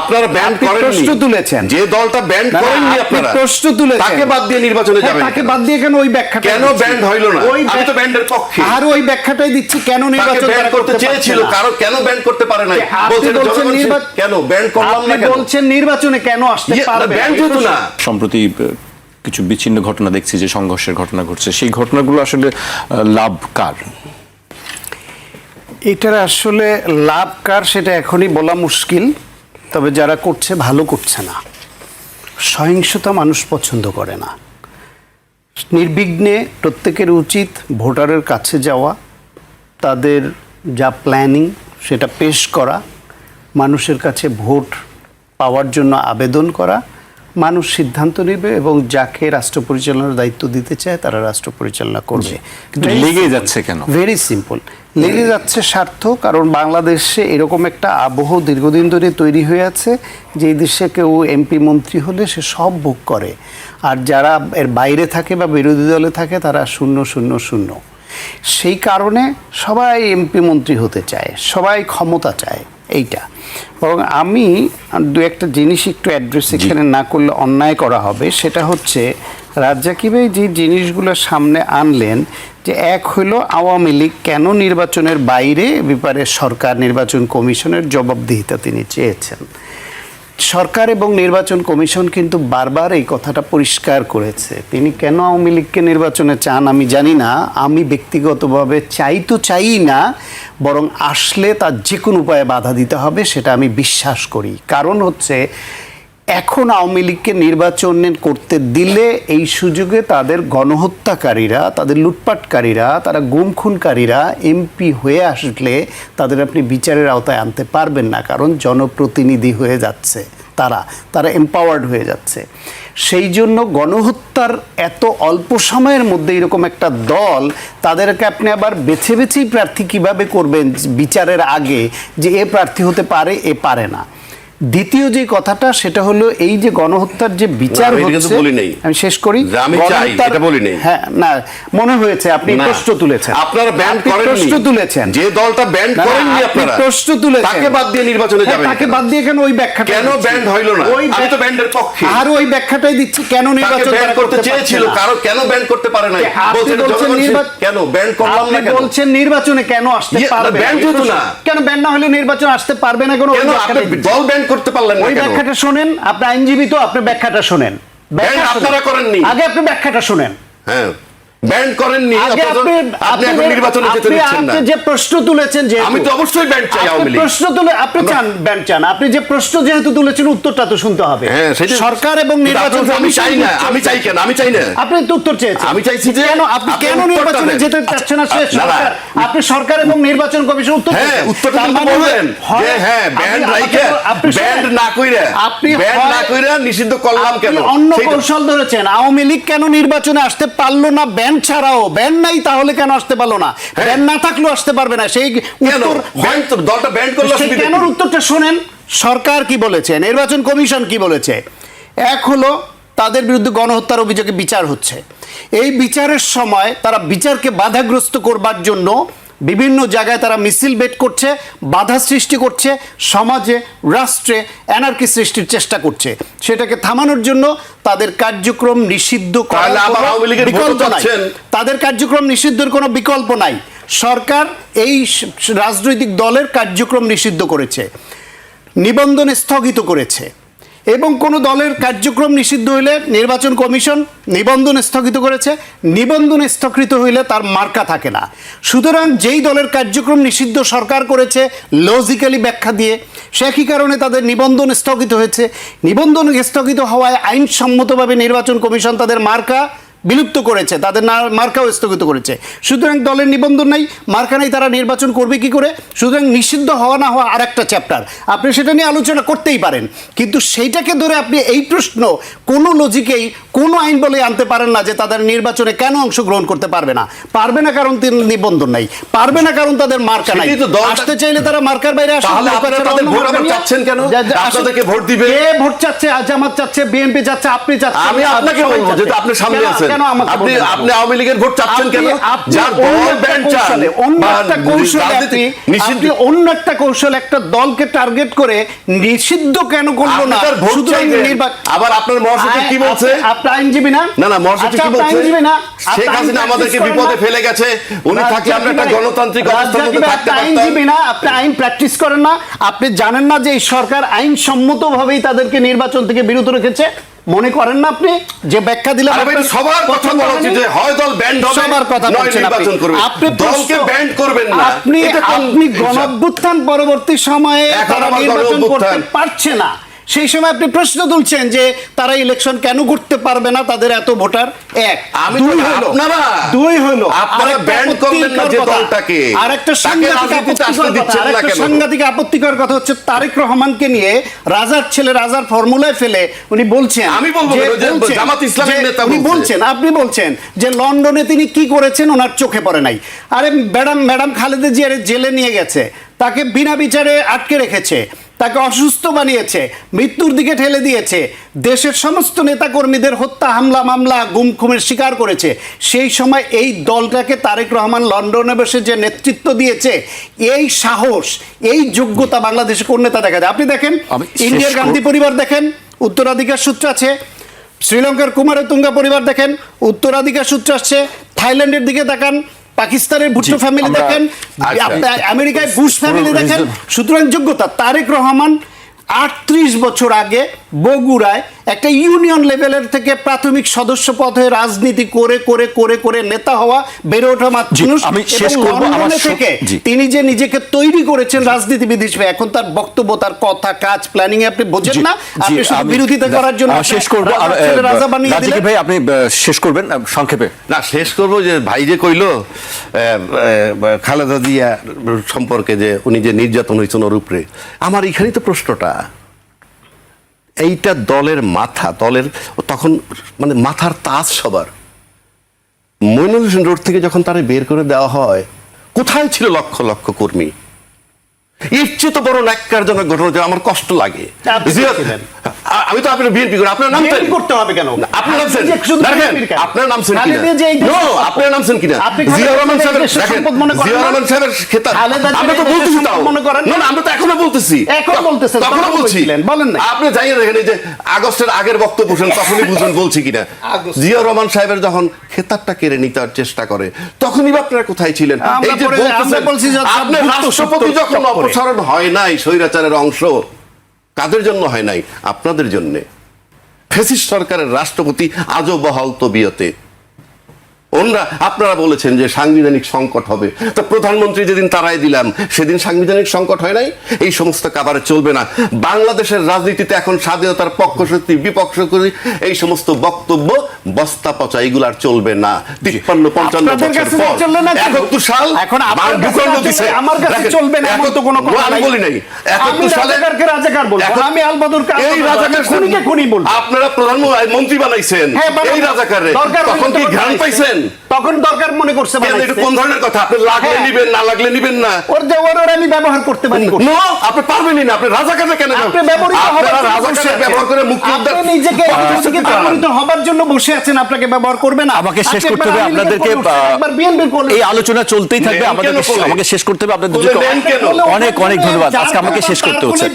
আপনারা ব্যান আপনি করেননি। প্রশ্ন তুলেছেন। যে দলটা ব্যান না, না, করেননি আপনারা প্রশ্ন তুলেছেন। তাকে বাদ দিয়ে নির্বাচনে হ্যাঁ, যাবেন তাকে বাদ দিয়ে কেন ওই ব্যাখ্যাটা কেন ব্যান্ড হইল না? ওই আমি তো ব্যান্ডের পক্ষে। আর ওই ব্যাখ্যাটাই দিচ্ছি কেন নির্বাচন তারা করতে চেয়েছিল কারণ কেন ব্যান করতে পারে নাই? বলছেন নির্বাচন কেন? ব্যান করলাম না কেন? বলছেন নির্বাচনে কেন আসতে ইয়ে, পারবে ব্যান না? যেহেতু না। সম্প্রতি কিছু বিচ্ছিন্ন ঘটনা দেখছি যে সংঘর্ষের ঘটনা ঘটছে। সেই ঘটনাগুলো আসলে লাভ কার? এটার আসলে লাভ কার সেটা এখনই বলা মুশকিল। তবে যারা করছে ভালো করছে না। সহিংসতা মানুষ পছন্দ করে না। নির্বিঘ্নে প্রত্যেকের উচিত ভোটারের কাছে যাওয়া তাদের যা প্ল্যানিং সেটা পেশ করা মানুষের কাছে ভোট পাওয়ার জন্য আবেদন করা মানুষ সিদ্ধান্ত নেবে এবং যাকে রাষ্ট্র পরিচালনার দায়িত্ব দিতে চায় তারা রাষ্ট্র পরিচালনা করবে। কিন্তু লেগে যাচ্ছে কেন? ভেরি সিম্পল লেগে যাচ্ছে স্বার্থ কারণ বাংলাদেশে এরকম একটা আবহ দীর্ঘদিন ধরে তৈরি হয়ে আছে যে দেশে কেউ এমপি মন্ত্রী হলে সে সব ভোগ করে। আর যারা এর বাইরে থাকে বা বিরোধী দলে থাকে তারা শূন্য শূন্য শূন্য। সেই কারণে সবাই এমপি মন্ত্রী হতে চায় সবাই ক্ষমতা চায় এইটা। বরং আমি দু একটা জিনিস একটু অ্যাড্রেস এখানে না করলে অন্যায় করা হবে সেটা হচ্ছে রাজ্জাকি ভাই যে জিনিসগুলো সামনে আনলেন যে এক হলো আওয়ামী লীগ কেন নির্বাচনের বাইরে ব্যাপারে সরকার নির্বাচন কমিশনের জবাবদিহিতা তিনি চেয়েছেন। সরকার এবং নির্বাচন কমিশন কিন্তু বারবার এই কথাটা পরিষ্কার করেছে। তিনি কেন আওয়ামী লীগকে নির্বাচনে চান আমি জানি না, আমি ব্যক্তিগতভাবে চাই তো চাই না, বরং আসলে তার যে কোনো উপায়ে বাধা দিতে হবে সেটা আমি বিশ্বাস করি। কারণ হচ্ছে এখন আওয়ামী লীগকে নির্বাচন করতে দিলে এই সুযোগে তাদের গণহত্যাকারীরা, তাদের লুটপাটকারীরা, তারা গুমখুনকারীরা এমপি হয়ে আসলে তাদের আপনি বিচারের আওতায় আনতে পারবেন না, কারণ জনপ্রতিনিধি হয়ে যাচ্ছে তারা তারা এম্পাওয়ার্ড হয়ে যাচ্ছে। সেই জন্য গণহত্যার এত অল্প সময়ের মধ্যে এরকম একটা দল, তাদেরকে আপনি আবার বেছে বেছেই প্রার্থী কীভাবে করবেন বিচারের আগে যে এ প্রার্থী হতে পারে, এ পারে না। দ্বিতীয় যে কথাটা সেটা হলো এই যে গণহত্যার যে বিচার না, হচ্ছে আমি শেষ করি। আমি চাই, এটা বলি নাই। হ্যাঁ না মনে হয়েছে আপনি প্রশ্ন তুলেছেন। আপনারা ব্যান প্রশ্ন তুলেছেন। যে দলটা ব্যান না, না, করেননি আপনারা প্রশ্ন তুলেছেন। তাকে বাদ দিয়ে নির্বাচনে হ্যাঁ, যাবেন তাকে কেন? বাদ দিয়ে কেন ওই ব্যাখ্যাটা কেন? ব্যান্ড হইল না? আমি তো ব্যান্ডের পক্ষে। আর ওই ব্যাখ্যাটাই দিচ্ছি কেন নির্বাচন ব্যান করতে চেয়েছিল কারণ কেন ব্যান করতে পারে নাই? বলছেন নির্বাচন কেন? ব্যান করলাম না কেন? বলছেন নির্বাচনে কেন আসতে ইয়ে, পারবে ব্যান না? যেহেতু না। কেন ব্যান না হলে নির্বাচন আসতে পারবে না কোনো দল ব্যান করতে পারলেন না ওই ব্যাখ্যাটা শুনেন আপনি আইনজীবী তো আপনি ব্যাখ্যাটা শুনেন। আপনারা করেননি। আগে আপনি ব্যাখ্যাটা শুনেন হ্যাঁ করেননি আপনি এখন নির্বাচনে যেতে দিচ্ছেন না। আপনি যে প্রশ্ন তুলেছেন যে আমি তো অবশ্যই চাই আওয়ামী লীগ। প্রশ্ন তুলে আপনি চান চান। আপনি যে প্রশ্ন যেহেতু তুলেছেন উত্তরটা তো শুনতে হবে। হ্যাঁ সরকার এবং নির্বাচন আমি চাই না আমি চাই কেন? আমি চাই না। আপনি তো উত্তর চেয়েছেন। আমি চাইছি যে কেন আপনি কেন নির্বাচনে যেতে চাচ্ছেন না? সে আচ্ছা, না, না। সরকার আপনি সরকার এবং নির্বাচন কমিশন উত্তর হ্যাঁ। উত্তরটা মানে হয়- যে হ্যাঁ ব্যান্ড আপনি- রাইখে আপনি ব্যান্ড না কইরা আপনি ব্যান্ড না কইরা নিষিদ্ধ করলাম কেন? অন্য কৌশল ধরেছেন। আওয়ামী লীগ কেন নির্বাচনে আসতে পারল না? ব্যান ছাড়াও ব্যান নাই তাহলে কেন আসতে পারল না? ব্যান না থাকলেও আসতে পারবে না। সেই উত্তর দলটা ব্যান করল কেন উত্তরটা শোনেন। সরকার কি বলেছে? নির্বাচন কমিশন কি বলেছে? এক হলো তাদের বিরুদ্ধে গণহত্যার অভিযোগে বিচার হচ্ছে। এই বিচারের সময় তারা বিচারকে বাধাগ্রস্ত করবার জন্য বিভিন্ন জায়গায় তারা মিছিল বেট করছে বাধা সৃষ্টি করছে সমাজে রাষ্ট্রে এনার্কি সৃষ্টির চেষ্টা করছে। সেটাকে থামানোর জন্য তাদের কার্যক্রম নিষিদ্ধ বিকল্প নাই। তাদের কার্যক্রম নিষিদ্ধের কোনো বিকল্প নাই। সরকার এই রাজনৈতিক দলের কার্যক্রম নিষিদ্ধ করেছে। নিবন্ধন স্থগিত করেছে। এবং কোনো দলের কার্যক্রম নিষিদ্ধ হইলে নির্বাচন কমিশন নিবন্ধন স্থগিত করেছে। নিবন্ধন স্থগিত হইলে তার মার্কা থাকে না। সুতরাং যেই দলের কার্যক্রম নিষিদ্ধ সরকার করেছে লজিক্যালি ব্যাখ্যা দিয়ে, সে একই কারণে তাদের নিবন্ধন স্থগিত হয়েছে। নিবন্ধন স্থগিত হওয়ায় আইনসম্মতভাবে নির্বাচন কমিশন তাদের মার্কা বিলুপ্ত করেছে তাদের না মার্কাও স্থগিত করেছে সুতরাং দলের নিবন্ধন নাই মার্কা নাই তারা নির্বাচন করবে কি করে সুতরাং নিষিদ্ধ হওয়া না হওয়া আর একটা চ্যাপ্টার আপনি সেটা নিয়ে আলোচনা করতেই পারেন কিন্তু সেইটাকে ধরে আপনি এই প্রশ্ন কোনো লজিকেই কোনো আইন বলে আনতে পারেন না যে তাদের নির্বাচনে কেন অংশগ্রহণ করতে পারবে না পারবে না কারণ তিনি নিবন্ধন নাই পারবে না কারণ তাদের মার্কা নাই আসতে চাইলে তারা মার্কার বাইরে আপনারা চাচ্ছেন কেন? ভোট দিবে? ভোট চাচ্ছে জামাত চাচ্ছে বিএনপি চাচ্ছে আপনি চাচ্ছেন আমি আপনাকে বলব, চাচ্ছে। যেহেতু আপনি সামনে কেন? আছেন। কেন আমাকে আপনি আপনি আওয়ামী লীগের ভোট চাচ্ছেন কেন? যার দল ব্যান্ড চান অন্য একটা কৌশলে আপনি- আপনি অন্য একটা কৌশল একটা দলকে টার্গেট করে নিষিদ্ধ কেন করল না। নির্বাচন- আবার আপনার মহাসচিব কি বলছে? আপনি- আইনজীবী না? না না মহাসচিব আচ্ছা, কি বলছে? আইনজীবী না? শেখ হাসিনা আমাদেরকে বিপদে ফেলে গেছে। উনি থাকলে আমরা একটা গণতান্ত্রিক অবস্থার মধ্যে থাকতে পারতাম। আইনজীবী না? আপনি আইন প্র্যাকটিস করেন না? আপনি জানেন না যে এই সরকার আইনসম্মত ভাবেই তাদেরকে নির্বাচন থেকে বিরত রেখেছে? মনে করেন না আপনি যে ব্যাখ্যা দিলাম সবার কথা বলা উচিত যে হয় দল ব্যান্ড হবে সবার কথা নয় বলছেন আপনি। দলকে ব্যান্ড করবেন না আপনি আপনি? গণঅভ্যুত্থান পরবর্তী সময়ে নির্বাচন করতে। পারছে না সেই সময় আপনি প্রশ্ন তুলছেন যে তারা ইলেকশন কেন করতে পারবে না? তাদের এত ভোটার এক। দুই হলো। দুই হলো। আপনারা ব্যান্ড করবেন না যে। দলটাকে। আরেকটা সাংঘাতিক? সাংঘাতিক আপত্তিকর কথা হচ্ছে তারেক রহমানকে নিয়ে রাজার ছেলে রাজার ফর্মুলায় ফেলে উনি বলছেন আমি বলব জামাত ইসলামের নেতা উনি বলছেন আপনি বলছেন যে লন্ডনে তিনি কি করেছেন ওনার চোখে পড়ে নাই। আরে ম্যাডাম ম্যাডাম খালেদা জিয়ার জেলে নিয়ে গেছে। তাকে বিনা বিচারে আটকে রেখেছে। তাকে অসুস্থ বানিয়েছে মৃত্যুর দিকে ঠেলে দিয়েছে। দেশের সমস্ত নেতাকর্মীদের হত্যা হামলা মামলা গুম খুমের শিকার করেছে। সেই সময় এই দলটাকে তারেক রহমান লন্ডনে বসে যে নেতৃত্ব দিয়েছে এই সাহস এই যোগ্যতা বাংলাদেশে কোন নেতা দেখা যায়? আপনি দেখেন ইন্ডিয়ার গান্ধী পরিবার দেখেন উত্তরাধিকার সূত্র আছে। শ্রীলঙ্কার কুমারতুঙ্গা পরিবার দেখেন উত্তরাধিকার সূত্র আসছে। থাইল্যান্ডের দিকে তাকান পাকিস্তানের ভুট্টো ফ্যামিলি দেখেন আচ্ছা। আমেরিকায় বুশ ফ্যামিলি দেখেন সুতরাং যোগ্যতা তারেক রহমান আটত্রিশ বছর আগে বগুড়ায় একটা ইউনিয়ন লেভেলের থেকে প্রাথমিক সদস্য পদে রাজনীতি করে করে করে করে নেতা হওয়া বেড়ে ওঠা মানুষ। সব- থেকে তিনি যে নিজেকে তৈরি করেছেন রাজনীতিবিদ হিসেবে এখন তার বক্তব্য তার কথা কাজ প্ল্যানিং আপনি বোঝেন না। আপনি শুধু বিরোধিতা করার জন্য শেষ করব। ভাই আপনি শেষ করবেন সংক্ষেপে? না শেষ করব যে ভাই যে কইলো খালেদা জিয়া সম্পর্কে যে উনি যে নির্যাতন হয়েছেন ওর উপরে আমার এখানেই তো প্রশ্নটা। এইটা দলের মাথা দলের তখন মানে মাথার তাজ সবার। মইনুল হোসেন রোড থেকে যখন তারা বের করে দেওয়া হয় কোথায় ছিল লক্ষ লক্ষ কর্মী? এর চেয়ে তো বড় ন্যাক্কারজনক ঘটনা আমার কষ্ট লাগে। আমি তো আপনার বিএনপি করি আপনার নাম করতে হবে কেন? আপনার দেখেন আপনার সম্পদ। আপনার নামছেন কিনা? জিয়া রহমান সাহেবের সম্পদ মনে করেন জিয়া রহমান সাহেবের খেতাব। আমরা তো বলতেছি তাও। মনে করেন না? না আমরা তো এখনও বলতেছি। এখন বলতেছেন, তখন বলছি। বলছিলেন, বলেন না। আপনি জানিয়ে দেখেন এই যে আগস্টের আগের বক্তব্য শুনেন তখনই বুঝুন বলছি কিনা। জিয়া রহমান সাহেবের যখন খেতাবটা কেড়ে নিতে চেষ্টা করে তখনই আপনারা কোথায় ছিলেন? এই যে বলতেছেন, বলছি যে আপনি রাষ্ট্রপতি যখন অপসারণ হয় নাই স্বৈরাচারের অংশ কাদের জন্য হয় নাই? আপনাদের জন্যে। ফেসিস সরকারের রাষ্ট্রপতি আজও বহাল তবিয়তে। ওনরা আপনারা বলেছেন যে সাংবিধানিক সংকট হবে তো প্রধানমন্ত্রী যেদিন তারাই দিলাম সেদিন সাংবিধানিক সংকট হয় নাই এই সমস্ত কাবারে চলবে না বাংলাদেশের রাজনীতিতে এখন স্বাধীনতার পক্ষ শক্তি বিপক্ষ করি এই সমস্ত বক্তব্য বস্তা পচা এগুলো আর চলবে না তিপ্পান্ন পঞ্চান্ন বছর পর? একাত্তর সাল এখন আপনার ভূখণ্ড দিছে। আমার কাছে চলবে না এমন তো কোনো কথা আমি বলি নাই একাত্তর সালে রাজাকার বলব, আমি আলবদরকে এই রাজাকার খুনিকে খুনি বলব। আপনারা প্রধানমন্ত্রী বানাইছেন হ্যাঁ, এই রাজাকারে তখন কি ঘ্রাণ বানাইছে। তখন দরকার মনে করছে এটা কোন ধরনের কথা? আপনি লাগলে হ্যাঁ। নিবেন না লাগলে নিবেন না? ওর যে ওর আমি ব্যবহার করতে পারি। নো আপনি পারবেনই না। আপনি রাজাকারে কেন? আপনি। ব্যবহার করে মুক্তি উদ্ধার- নিজেকে আপনি নিজেকে ব্যবহৃত হবার জন্য বসে আছেন আপনাকে ব্যবহার করবে না। আমাকে শেষ করতে হবে। আপনাদেরকে একবার বিএনপি। এই আলোচনা চলতেই থাকবে। আমাদের আমাকে শেষ করতে হবে। আপনাদের দুজনকে অনেক অনেক ধন্যবাদ। আজকে আমাকে শেষ করতে হচ্ছে।